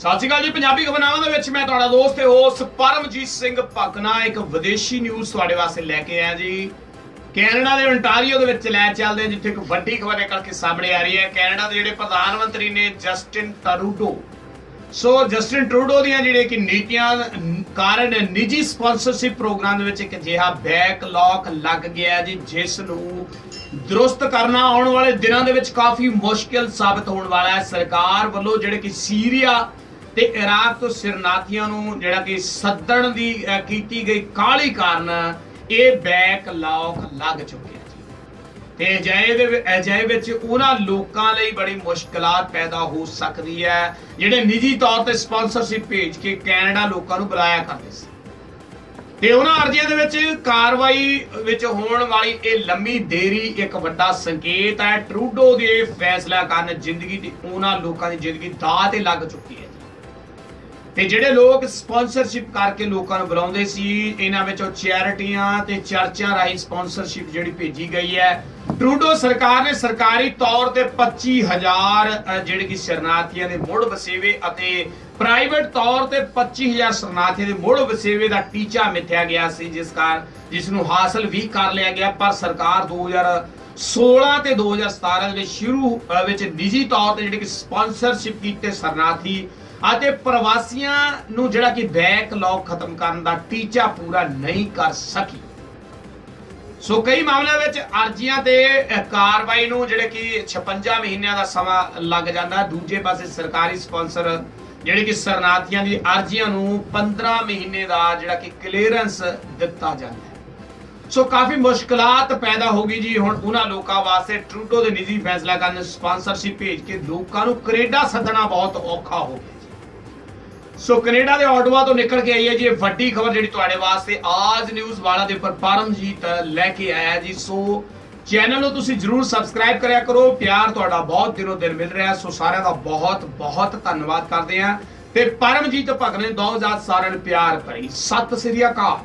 ਸਤਿ ਸ਼੍ਰੀ ਅਕਾਲ ਜੀ, ਪੰਜਾਬੀ ਖਬਰਨਾਮਾ ਦੇ ਵਿੱਚ ਮੈਂ ਤੁਹਾਡਾ ਦੋਸਤ ਤੇ ਹੋਸਟ ਪਰਮਜੀਤ ਸਿੰਘ ਭਗਨਾ, ਇੱਕ ਵਿਦੇਸ਼ੀ ਨਿਊਜ਼ ਤੁਹਾਡੇ ਵਾਸਤੇ ਲੈ ਕੇ ਆਇਆ ਜੀ। ਕੈਨੇਡਾ ਦੇ ਓਨਟਾਰੀਓ ਦੇ ਵਿੱਚ ਲੈ ਚੱਲਦੇ ਹਾਂ, ਜਿੱਥੇ ਇੱਕ ਵੱਡੀ ਖਬਰ ਨਿਕਲ ਕੇ ਸਾਹਮਣੇ ਆ ਰਹੀ ਹੈ। ਕੈਨੇਡਾ ਦੇ ਜਿਹੜੇ ਪ੍ਰਧਾਨ ਮੰਤਰੀ ਨੇ Justin Trudeau so Justin Trudeau ਦੀਆਂ ਜਿਹੜੇ ਕਿ ਨੀਤੀਆਂ ਕਾਰਨ ਨਿੱਜੀ ਸਪਾਂਸਰਸ਼ਿਪ ਪ੍ਰੋਗਰਾਮ ਦੇ ਵਿੱਚ ਇੱਕ ਅਜਿਹਾ ਬੈਕਲੌਗ ਲੱਗ ਗਿਆ ਜੀ, ਜਿਸ ਨੂੰ ਦਰੁਸਤ ਕਰਨਾ ਆਉਣ ਵਾਲੇ ਦਿਨਾਂ ਦੇ ਵਿੱਚ ਕਾਫੀ ਮੁਸ਼ਕਿਲ ਸਾਬਤ ਹੋਣ ਵਾਲਾ ਹੈ। ਸਰਕਾਰ ਵੱਲੋਂ ਜਿਹੜੇ ਕਿ ਸੀਰੀਆ ਤੇ ਇਰਾਕ ਤੋਂ ਸਿਰਨਾਥੀਆਂ ਨੂੰ ਜਿਹੜਾ ਕਿ ਸੱਦਣ ਦੀ ਕੀਤੀ ਗਈ ਕਾਹਲੀ ਕਾਰਨ ਇਹ ਬੈਕਲੌਗ ਲੱਗ ਚੁੱਕਿਆ ਜੀ। ਤੇ ਅਜਿਹੇ ਦੇ ਵਿ- ਅਜਿਹੇ ਵਿੱਚ ਉਹਨਾਂ ਲੋਕਾਂ ਲਈ ਬੜੀ ਮੁਸ਼ਕਲਾਂ ਪੈਦਾ ਹੋ ਸਕਦੀ ਹੈ, ਜਿਹੜੇ ਨਿੱਜੀ ਤੌਰ ਤੇ ਸਪਾਂਸਰਸ਼ਿਪ ਭੇਜ ਕੇ ਕੈਨੇਡਾ ਲੋਕਾਂ ਨੂੰ ਬੁਲਾਇਆ ਕਰਦੇ ਸੀ। ਤੇ ਉਹਨਾਂ ਅਰਜ਼ੀਆਂ ਦੇ ਵਿੱਚ ਕਾਰਵਾਈ ਵਿੱਚ ਹੋਣ ਵਾਲੀ ਇਹ ਲੰਮੀ ਦੇਰੀ ਇੱਕ ਵੱਡਾ ਸੰਕੇਤ ਹੈ। ਟਰੂਡੋ ਦੇ ਫੈਸਲਾ ਕਾਰਨ ਜ਼ਿੰਦਗੀ ਦੀ, ਉਹਨਾਂ ਲੋਕਾਂ ਦੀ ਜ਼ਿੰਦਗੀ ਦਾਅ ਤੇ ਲੱਗ ਚੁੱਕੀ ਹੈ। ਤੇ ਜਿਹੜੇ ਲੋਕ ਸਪਾਂਸਰਸ਼ਿਪ ਕਰਕੇ ਲੋਕਾਂ ਨੂੰ ਬੁਲਾਉਂਦੇ ਸੀ ਇਹਨਾਂ ਵਿੱਚੋਂ ਚੈਰਿਟੀਆਂ ਤੇ ਚਰਚਾਂ ਰਾਹੀਂ ਸਪਾਂਸਰਸ਼ਿਪ ਜਿਹੜੀ ਭੇਜੀ ਗਈ ਹੈ। ਟਰੂਡੋ ਸਰਕਾਰ ਨੇ ਸਰਕਾਰੀ ਤੌਰ ਤੇ 25000 ਅ, ਜਿਹੜੇ ਕਿ ਸ਼ਰਨਾਰਥੀਆਂ ਦੇ ਮੁੜ ਵਸੇਵੇ ਅਤੇ ਪ੍ਰਾਈਵੇਟ ਤੌਰ ਤੇ 25000 ਸ਼ਰਨਾਰਥੀਆਂ ਦੇ ਮੁੜ ਵਸੇਵੇ ਦਾ ਟੀਚਾ ਮਿੱਥਿਆ ਗਿਆ ਸੀ ਜਿਸ ਕਾਰਨ ਜਿਸ ਨੂੰ ਹਾਸਲ ਵੀ ਕਰ ਲਿਆ ਗਿਆ। ਪਰ ਸਰਕਾਰ 2016 ਤੇ 2017 ਦੇ ਸ਼ੁਰੂ ਵਿੱਚ ਨਿੱਜੀ ਤੌਰ ਤੇ ਜਿਹੜੇ ਕਿ ਸਪਾਂਸਰਸ਼ਿਪ ਕੀਤੇ ਸ਼ਰਨਾਰਥੀ ਅਤੇ ਪ੍ਰਵਾਸੀਆਂ ਨੂੰ ਜਿਹੜਾ ਕਿ ਬੈਕਲੌਗ ਖਤਮ ਕਰਨ ਦਾ ਟੀਚਾ ਪੂਰਾ ਨਹੀਂ ਕਰ ਸਕੀ। ਸੋ ਕਈ ਮਾਮਲਿਆਂ ਵਿੱਚ ਅਰਜ਼ੀਆਂ ਤੇ ਕਾਰਵਾਈ ਨੂੰ ਜਿਹੜੇ ਕਿ 56 ਮਹੀਨਿਆਂ ਦਾ ਸਮਾਂ ਲੱਗ ਜਾਂਦਾ। ਦੂਜੇ ਪਾਸੇ ਸਰਕਾਰੀ ਸਪਾਂਸਰ ਜਿਹੜੇ ਕਿ ਸ਼ਰਨਾਰਥੀਆਂ ਦੀ ਅਰਜ਼ੀਆਂ ਨੂੰ 15 ਮਹੀਨੇ ਦਾ ਜਿਹੜਾ ਕਿ ਕਲੀਅਰੈਂਸ ਦਿੱਤਾ ਜਾਂਦਾ ਸੋ ਕਾਫੀ ਮੁਸ਼ਕਲਾਤ ਪੈਦਾ ਹੋ ਗਈ ਜੀ ਹੁਣ ਉਹਨਾਂ ਲੋਕਾਂ ਵਾਸਤੇ। ਟਰੂਡੋ ਦੇ ਨਿੱਜੀ ਫੈਸਲਾ ਕਰਨ ਸਪਾਂਸਰਸ਼ਿਪ ਭੇਜ ਕੇ ਲੋਕਾਂ ਨੂੰ ਕੈਨੇਡਾ ਸੱਦਣਾ ਬਹੁਤ ਔਖਾ ਹੋ ਗਿਆ। ਸੋ ਕੈਨੇਡਾ ਦੇ ਆਟਵਾ ਤੋਂ ਨਿਕਲ ਕੇ ਆਈ ਹੈ ਜੀ ਇਹ ਵੱਡੀ ਖਬਰ ਜਿਹੜੀ ਤੁਹਾਡੇ ਵਾਸਤੇ ਆਜ ਨਿਊਜ਼ ਵਾਲਾ ਦੇ ਉੱਪਰ ਪਰਮਜੀਤ ਲੈ ਕੇ ਆਇਆ ਜੀ। ਸੋ ਚੈਨਲ ਨੂੰ ਤੁਸੀਂ ਜਰੂਰ ਸਬਸਕ੍ਰਾਈਬ ਕਰਿਆ ਕਰੋ। ਪਿਆਰ ਤੁਹਾਡਾ ਬਹੁਤ ਦਿਨੋਂ ਦਿਨ ਮਿਲ ਰਿਹਾ ਸੋ ਸਾਰਿਆਂ ਦਾ ਬਹੁਤ ਬਹੁਤ ਧੰਨਵਾਦ ਕਰਦੇ ਹਾਂ। ਤੇ ਪਰਮਜੀਤ ਭਗਤ ਨੇ 2000 ਸਾਰਿਆਂ ਨੂੰ ਪਿਆਰ ਭਰੀ। ਸਤਿ ਸ੍ਰੀ ਅਕਾਲ।